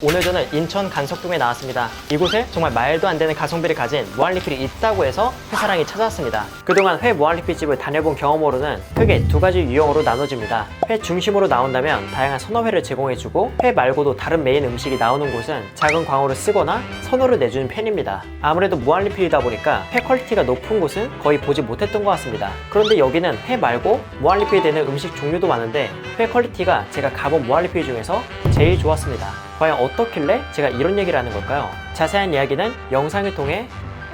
오늘 저는 인천 간석동에 나왔습니다. 이곳에 정말 말도 안 되는 가성비를 가진 무한리필이 있다고 해서 회사랑이 찾아왔습니다. 그동안 회 무한리필 집을 다녀본 경험으로는 크게 두 가지 유형으로 나눠집니다. 회 중심으로 나온다면 다양한 선어회를 제공해주고 회 말고도 다른 메인 음식이 나오는 곳은 작은 광어를 쓰거나 선호를 내주는 편입니다. 아무래도 무한리필이다 보니까 회 퀄리티가 높은 곳은 거의 보지 못했던 것 같습니다. 그런데 여기는 회 말고 무한리필이 되는 음식 종류도 많은데 회 퀄리티가 제가 가본 무한리필 중에서 제일 좋았습니다. 과연 어떻길래 제가 이런 얘기를 하는 걸까요? 자세한 이야기는 영상을 통해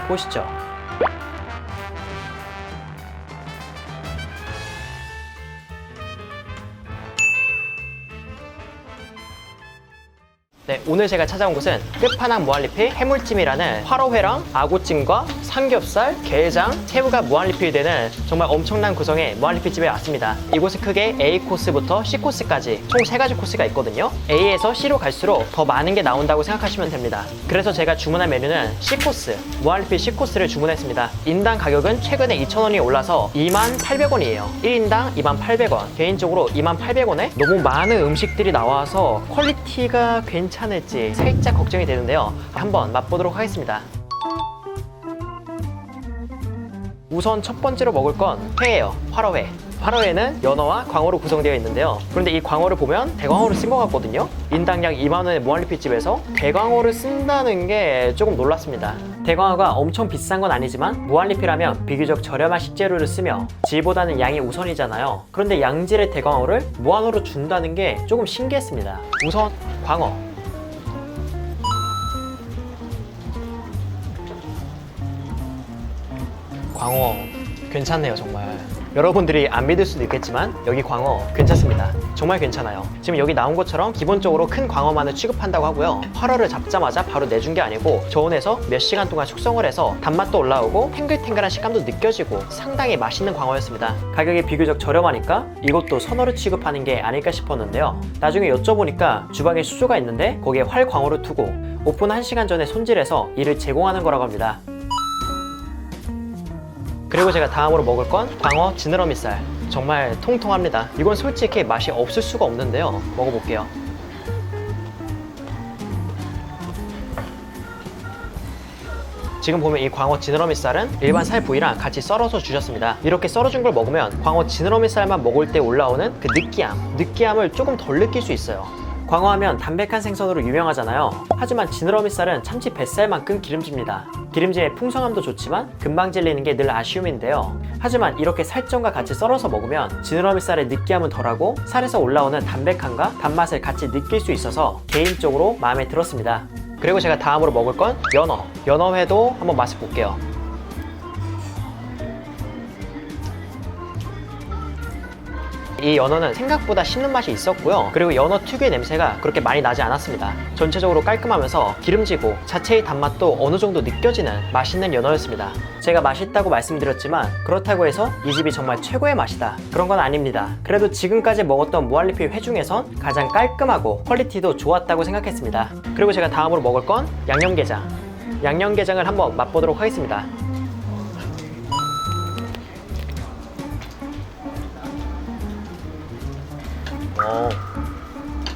보시죠. 네, 오늘 제가 찾아온 곳은 끝판왕 무한리필 해물찜이라는 화로회랑 아구찜과 삼겹살, 게장, 새우가 무한리필이 되는 정말 엄청난 구성의 무한리필 집에 왔습니다. 이곳은 크게 A 코스부터 C 코스까지 총 3가지 코스가 있거든요. A에서 C로 갈수록 더 많은 게 나온다고 생각하시면 됩니다. 그래서 제가 주문한 메뉴는 C 코스, 무한리필 C 코스를 주문했습니다. 인당 가격은 최근에 2,000원이 올라서 28,800원이에요. 1인당 28,800원. 개인적으로 28,800원에 너무 많은 음식들이 나와서 퀄리티가 괜찮을지 살짝 걱정이 되는데요. 한번 맛보도록 하겠습니다. 우선 첫 번째로 먹을 건 회예요. 화로회. 화로회는 연어와 광어로 구성되어 있는데요. 그런데 이 광어를 보면 대광어를 쓴 것 같거든요. 인당 약 2만 원의 무한리필 집에서 대광어를 쓴다는 게 조금 놀랐습니다. 대광어가 엄청 비싼 건 아니지만 무한리필하면 비교적 저렴한 식재료를 쓰며 질보다는 양이 우선이잖아요. 그런데 양질의 대광어를 무한으로 준다는 게 조금 신기했습니다. 우선 광어. 광어 괜찮네요 정말. 여러분들이 안 믿을 수도 있겠지만 여기 광어 괜찮습니다. 정말 괜찮아요. 지금 여기 나온 것처럼 기본적으로 큰 광어만을 취급한다고 하고요. 활어를 잡자마자 바로 내준 게 아니고 저온에서 몇 시간 동안 숙성을 해서 단맛도 올라오고 탱글탱글한 식감도 느껴지고 상당히 맛있는 광어였습니다. 가격이 비교적 저렴하니까 이것도 선어를 취급하는 게 아닐까 싶었는데요. 나중에 여쭤보니까 주방에 수조가 있는데 거기에 활광어를 두고 오픈 1시간 전에 손질해서 이를 제공하는 거라고 합니다 그리고 제가 다음으로 먹을 건 광어 지느러미살. 정말 통통합니다. 이건 솔직히 맛이 없을 수가 없는데요. 먹어볼게요. 지금 보면 이 광어 지느러미살은 일반 살 부위랑 같이 썰어서 주셨습니다. 이렇게 썰어준 걸 먹으면 광어 지느러미살만 먹을 때 올라오는 그 느끼함, 느끼함을 조금 덜 느낄 수 있어요. 광어하면 담백한 생선으로 유명하잖아요. 하지만 지느러미살은 참치 뱃살만큼 기름집니다. 기름짐의 풍성함도 좋지만 금방 질리는 게 늘 아쉬움인데요. 하지만 이렇게 살점과 같이 썰어서 먹으면 지느러미살의 느끼함은 덜하고 살에서 올라오는 담백함과 단맛을 같이 느낄 수 있어서 개인적으로 마음에 들었습니다. 그리고 제가 다음으로 먹을 건 연어. 연어회도 한번 맛을 볼게요. 이 연어는 생각보다 씹는 맛이 있었고요. 그리고 연어 특유의 냄새가 그렇게 많이 나지 않았습니다. 전체적으로 깔끔하면서 기름지고 자체의 단맛도 어느 정도 느껴지는 맛있는 연어였습니다. 제가 맛있다고 말씀드렸지만 그렇다고 해서 이 집이 정말 최고의 맛이다. 그런 건 아닙니다. 그래도 지금까지 먹었던 무한리필 회 중에선 가장 깔끔하고 퀄리티도 좋았다고 생각했습니다. 그리고 제가 다음으로 먹을 건 양념게장. 양념게장을 한번 맛보도록 하겠습니다.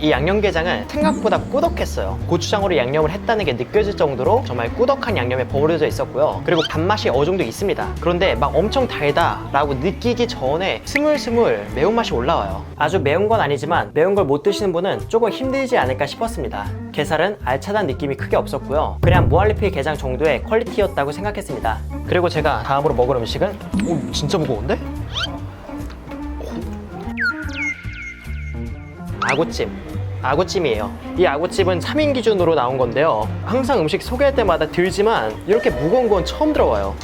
이 양념게장은 생각보다 꾸덕했어요. 고추장으로 양념을 했다는 게 느껴질 정도로 정말 꾸덕한 양념에 버무려져 있었고요. 그리고 단맛이 어느 정도 있습니다. 그런데 막 엄청 달다 라고 느끼기 전에 스물스물 매운맛이 올라와요. 아주 매운 건 아니지만 매운 걸 못 드시는 분은 조금 힘들지 않을까 싶었습니다. 게살은 알차다는 느낌이 크게 없었고요. 그냥 무한리필 게장 정도의 퀄리티였다고 생각했습니다. 그리고 제가 다음으로 먹을 음식은 오 진짜 무거운데? 아구찜. 아구찜이에요. 이 아구찜은 3인 기준으로 나온 건데요. 항상 음식 소개할 때마다 들지만 이렇게 무거운 건 처음 들어와요.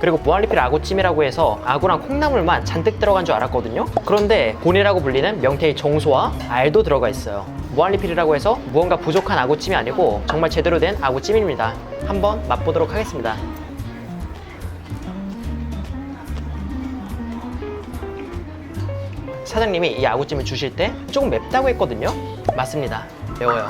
그리고 무한리필 아구찜이라고 해서 아구랑 콩나물만 잔뜩 들어간 줄 알았거든요. 그런데 본이라고 불리는 명태의 정소와 알도 들어가 있어요. 무한리필이라고 해서 무언가 부족한 아구찜이 아니고 정말 제대로 된 아구찜입니다. 한번 맛보도록 하겠습니다. 사장님이 이 아구찜을 주실 때 조금 맵다고 했거든요. 맞습니다. 매워요.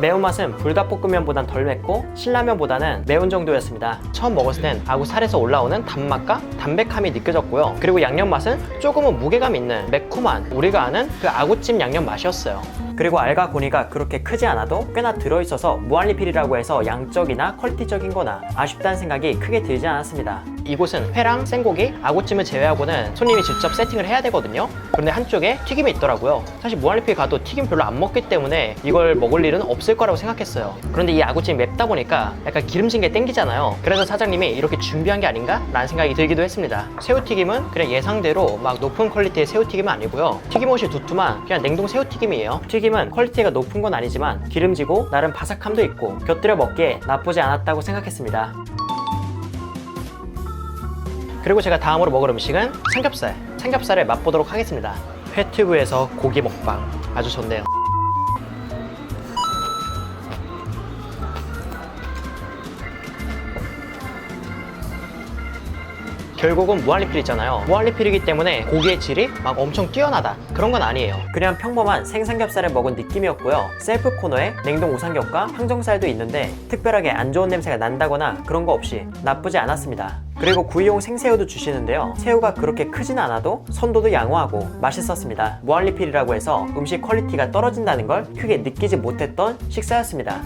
매운맛은 불닭볶음면보단 덜 맵고 신라면보다는 매운 정도였습니다. 처음 먹었을 땐 아구 살에서 올라오는 단맛과 담백함이 느껴졌고요. 그리고 양념 맛은 조금은 무게감 있는 매콤한 우리가 아는 그 아구찜 양념 맛이었어요. 그리고 알가 고니가 그렇게 크지 않아도 꽤나 들어있어서 무한리필이라고 해서 양적이나 퀄리티적인 거나 아쉽다는 생각이 크게 들지 않았습니다. 이곳은 회랑 생고기, 아구찜을 제외하고는 손님이 직접 세팅을 해야 되거든요. 그런데 한쪽에 튀김이 있더라고요. 사실 무한리필 가도 튀김 별로 안 먹기 때문에 이걸 먹을 일은 없을 거라고 생각했어요. 그런데 이 아구찜이 맵다 보니까 약간 기름진 게 땡기잖아요. 그래서 사장님이 이렇게 준비한 게 아닌가? 라는 생각이 들기도 했습니다. 새우튀김은 그냥 예상대로 막 높은 퀄리티의 새우튀김은 아니고요. 튀김옷이 두툼한 그냥 냉동 새우튀김이에요. 튀김은 퀄리티가 높은 건 아니지만 기름지고 나름 바삭함도 있고 곁들여 먹기에 나쁘지 않았다고 생각했습니다. 그리고 제가 다음으로 먹을 음식은 삼겹살. 삼겹살을 맛보도록 하겠습니다. 회튜브에서 고기 먹방. 아주 좋네요. 결국은 무한리필이잖아요. 무한리필이기 때문에 고기의 질이 막 엄청 뛰어나다. 그런 건 아니에요. 그냥 평범한 생삼겹살을 먹은 느낌이었고요. 셀프 코너에 냉동 우삼겹과 항정살도 있는데 특별하게 안 좋은 냄새가 난다거나 그런 거 없이 나쁘지 않았습니다. 그리고 구이용 생새우도 주시는데요. 새우가 그렇게 크진 않아도 선도도 양호하고 맛있었습니다. 무한리필이라고 해서 음식 퀄리티가 떨어진다는 걸 크게 느끼지 못했던 식사였습니다.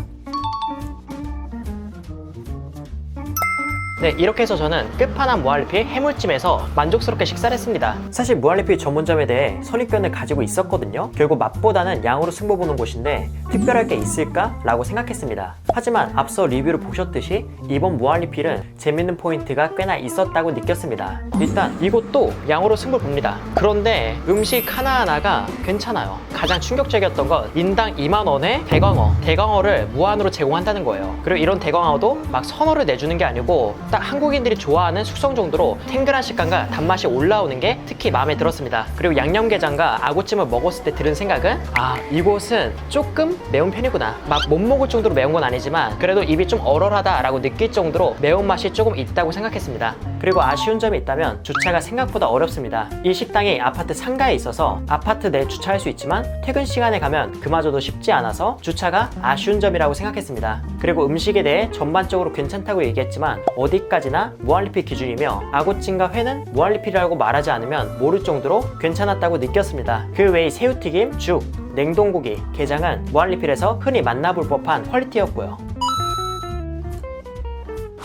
네, 이렇게 해서 저는 끝판왕 무한리필 해물찜에서 만족스럽게 식사를 했습니다. 사실 무한리필 전문점에 대해 선입견을 가지고 있었거든요. 결국 맛보다는 양으로 승부 보는 곳인데 특별할 게 있을까? 라고 생각했습니다. 하지만 앞서 리뷰를 보셨듯이 이번 무한리필은 재밌는 포인트가 꽤나 있었다고 느꼈습니다. 일단 이곳도 양으로 승부 봅니다. 그런데 음식 하나하나가 괜찮아요. 가장 충격적이었던 건 인당 2만 원에 대광어, 대광어를 무한으로 제공한다는 거예요. 그리고 이런 대광어도 막 선어를 내주는 게 아니고 딱 한국인들이 좋아하는 숙성 정도로 탱글한 식감과 단맛이 올라오는 게 특히 마음에 들었습니다. 그리고 양념게장과 아구찜을 먹었을 때 들은 생각은 아 이곳은 조금 매운 편이구나. 막 못 먹을 정도로 매운 건 아니지만 그래도 입이 좀 얼얼하다라고 느낄 정도로 매운맛이 조금 있다고 생각했습니다. 그리고 아쉬운 점이 있다면 주차가 생각보다 어렵습니다. 이 식당이 아파트 상가에 있어서 아파트 내 주차할 수 있지만 퇴근 시간에 가면 그마저도 쉽지 않아서 주차가 아쉬운 점이라고 생각했습니다. 그리고 음식에 대해 전반적으로 괜찮다고 얘기했지만 어디까지나 무한리필 기준이며 아구찜과 회는 무한리필이라고 말하지 않으면 모를 정도로 괜찮았다고 느꼈습니다. 그 외의 새우튀김, 죽, 냉동고기, 게장은 무한리필에서 흔히 만나볼 법한 퀄리티였고요.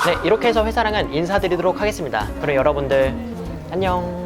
네, 이렇게 해서 회사랑은 인사드리도록 하겠습니다. 그럼 여러분들 안녕.